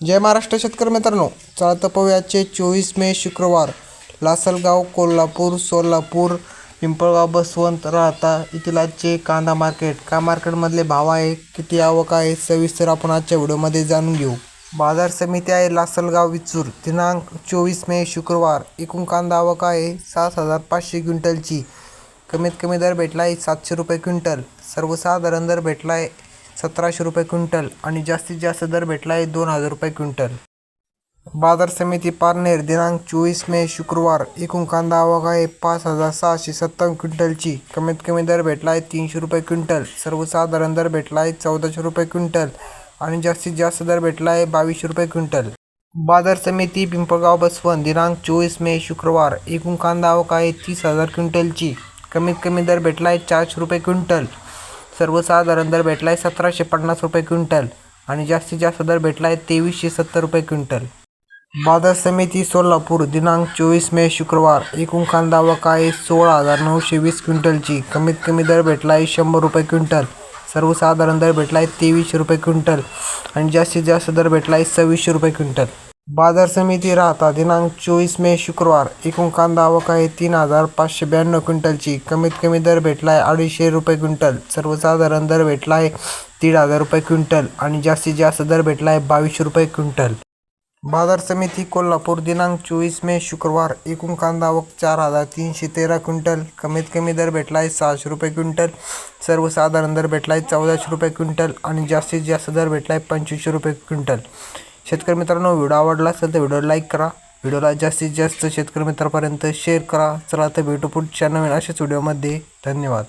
जय महाराष्ट्र शेतकरी मित्रांनो. चला तर चोवीस मे शुक्रवार. लासलगाव कोल्हापूर सोलापूर पिंपळगाव बसवंत राहता येथील आजचे कांदा मार्केट. का मार्केटमधले भाव आहे? किती आवक आहे? सविस्तर आपण आजच्या व्हिडिओमध्ये जाणून घेऊ. बाजार समिती आहे लासलगाव विचूर. दिनांक चोवीस मे शुक्रवार. एकूण कांदा आवक आहे सात हजार पाचशे क्विंटलची. कमीत कमी दर भेटला आहे सातशे रुपये क्विंटल. सर्वसाधारण दर भेटला आहे सतराशे रुपये क्विंटल आणि जास्तीत जास्त दर भेटला आहे दोन हजार रुपये क्विंटल. बाजार समिती पारनेर दिनांक चोवीस मे शुक्रवार एकूण कांदा आवक आहे पाच हजार सहाशे सत्तावन्न क्विंटलची. कमीत कमी दर भेटला आहे तीनशे रुपये क्विंटल. सर्वसाधारण दर भेटला आहे चौदाशे रुपये क्विंटल आणि जास्तीत जास्त दर भेटला आहे बावीसशे रुपये क्विंटल. बाजार समिती पिंपळगाव बसवंत दिनांक चोवीस मे शुक्रवार एकूण कांदा आवक आहे तीस हजार क्विंटलची. कमीत कमी दर भेटला आहे चारशे रुपये क्विंटल. सर्वसाधारण दर भेटला आहे सतराशे पन्नास रुपये क्विंटल आणि जास्तीत जास्त दर भेटला आहे तेवीसशे सत्तर रुपये क्विंटल. बाजार समिती सोलापूर दिनांक चोवीस मे शुक्रवार एकूण कांदा व आहे सोळा हजार नऊशे वीस क्विंटलची कमीत कमी दर भेटला आहे शंभर रुपये क्विंटल. सर्वसाधारण दर भेटला आहे तेवीसशे रुपये क्विंटल आणि जास्तीत जास्त दर भेटला आहे सव्वीसशे रुपये क्विंटल. बाजार समिती राहता दिनांक चोवीस मे शुक्रवार. एकूण कांदा आवक आहे तीन हजार पाचशे ब्याण्णव क्विंटलची. कमीत कमी दर भेटला आहे अडीचशे रुपये क्विंटल. सर्वसाधारण दर भेटला आहे दीड हजार रुपये क्विंटल आणि जास्तीत जास्त दर भेटला आहे बावीसशे रुपये क्विंटल. बाजार समिती कोल्हापूर दिनांक चोवीस मे शुक्रवार. एकूण कांदा आवक चार हजार तीनशे तेरा क्विंटल. कमीत कमी दर भेटला आहे सहाशे रुपये क्विंटल. सर्वसाधारण दर भेटला आहे चौदाशे रुपये क्विंटल आणि जास्तीत जास्त दर भेटला आहे पंचवीसशे रुपये क्विंटल. शेतकरी मित्रांनो व्हिडिओ आवडला असेल तर व्हिडिओ लाईक करा. व्हिडिओला जास्तीत जास्त शेतकरी मित्रापर्यंत शेअर करा. चला तर भेटू पुढच्या नवीन अशाच व्हिडिओमध्ये धन्यवाद.